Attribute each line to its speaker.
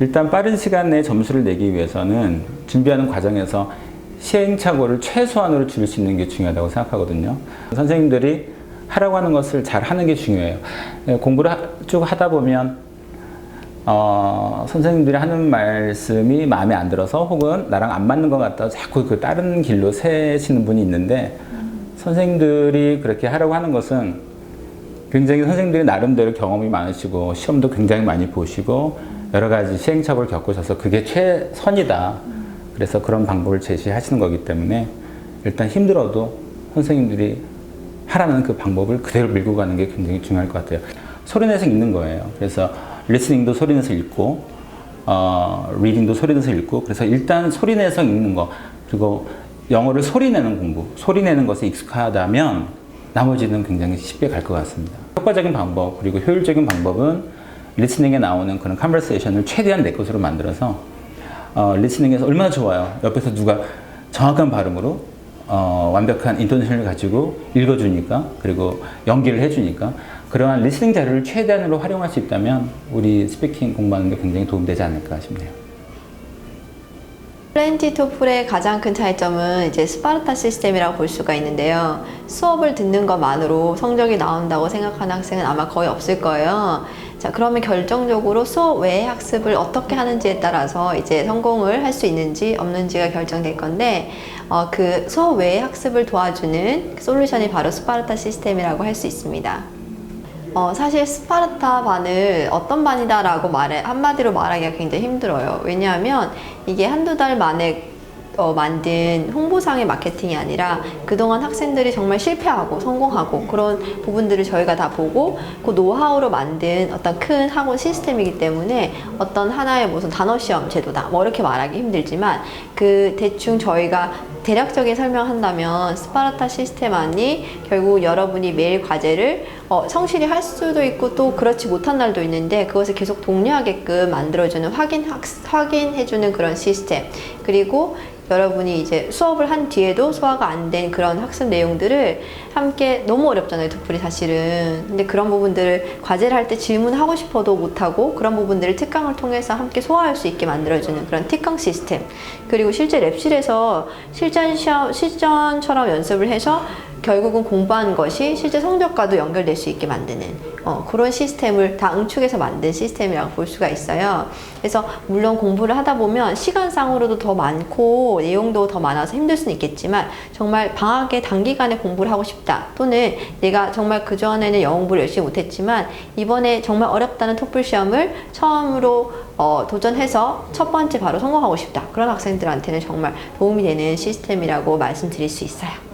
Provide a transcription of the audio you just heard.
Speaker 1: 일단 빠른 시간 내에 점수를 내기 위해서는 준비하는 과정에서 시행착오를 최소한으로 줄일 수 있는 게 중요하다고 생각하거든요. 선생님들이 하라고 하는 것을 잘 하는 게 중요해요. 예, 공부를 하- 쭉 하다 보면 어, 선생님들이 하는 말씀이 마음에 안 들어서 혹은 나랑 안 맞는 것 같다 자꾸 그 다른 길로 새시는 분이 있는데 선생님들이 그렇게 하라고 하는 것은 굉장히 선생님들이 나름대로 경험이 많으시고 시험도 굉장히 많이 보시고 여러 가지 시행착오를 겪으셔서 그게 최선이다. 그래서 그런 방법을 제시하시는 거기 때문에 일단 힘들어도 선생님들이 하라는 그 방법을 그대로 밀고 가는 게 굉장히 중요할 것 같아요. 소리내서 읽는 거예요. 그래서 리스닝도 소리내서 읽고, 어, 리딩도 소리내서 읽고, 그래서 일단 소리내서 읽는 거, 그리고 영어를 소리내는 공부, 소리내는 것에 익숙하다면 나머지는 굉장히 쉽게 갈 것 같습니다. 효과적인 방법, 그리고 효율적인 방법은 리스닝에 나오는 그런 컨버세이션을 최대한 내 것으로 만들어서 어, 리스닝에서 얼마나 좋아요. 옆에서 누가 정확한 발음으로 어, 완벽한 인토네이션을 가지고 읽어주니까 그리고 연기를 해주니까 그러한 리스닝 자료를 최대한으로 활용할 수 있다면 우리 스피킹 공부하는 데 굉장히 도움되지 않을까 싶네요.
Speaker 2: 플랜티 토플의 가장 큰 차이점은 이제 스파르타 시스템이라고 볼 수가 있는데요. 수업을 듣는 것만으로 성적이 나온다고 생각하는 학생은 아마 거의 없을 거예요. 자, 그러면 결정적으로 수업 외의 학습을 어떻게 하는지에 따라서 이제 성공을 할 수 있는지 없는지가 결정될 건데, 어, 그 수업 외의 학습을 도와주는 솔루션이 바로 스파르타 시스템이라고 할 수 있습니다. 어, 사실 스파르타 반을 어떤 반이다라고 말해 한마디로 말하기가 굉장히 힘들어요. 왜냐하면 이게 한두 달 만에 어, 만든 홍보상의 마케팅이 아니라 그동안 학생들이 정말 실패하고 성공하고 그런 부분들을 저희가 다 보고 그 노하우로 만든 어떤 큰 학원 시스템이기 때문에 어떤 하나의 무슨 단어 시험 제도다 뭐 이렇게 말하기 힘들지만 그 대충 저희가 대략적인 설명한다면 스파르타 시스템 안이 결국 여러분이 매일 과제를 어, 성실히 할 수도 있고 또 그렇지 못한 날도 있는데 그것을 계속 독려하게끔 만들어주는 확인 학, 확인해주는 그런 시스템. 그리고 여러분이 이제 수업을 한 뒤에도 소화가 안 된 그런 학습 내용들을 함께 너무 어렵잖아요 토플이 사실은. 근데 그런 부분들을 과제를 할 때 질문하고 싶어도 못하고 그런 부분들을 특강을 통해서 함께 소화할 수 있게 만들어주는 그런 특강 시스템. 그리고 실제 랩실에서 실전 시험 실전처럼 연습을 해서 결국은 공부한 것이 실제 성적과도 연결될 수 있게 만드는 어, 그런 시스템을 다 응축해서 만든 시스템이라고 볼 수가 있어요. 그래서 물론 공부를 하다 보면 시간상으로도 더 많고 내용도 더 많아서 힘들 수는 있겠지만 정말 방학에 단기간에 공부를 하고 싶다 또는 내가 정말 그 전에는 영어 공부를 열심히 못했지만 이번에 정말 어렵다는 토플 시험을 처음으로 어, 도전해서 첫 번째 바로 성공하고 싶다 그런 학생들한테는 정말 도움이 되는 시스템이라고 말씀드릴 수 있어요.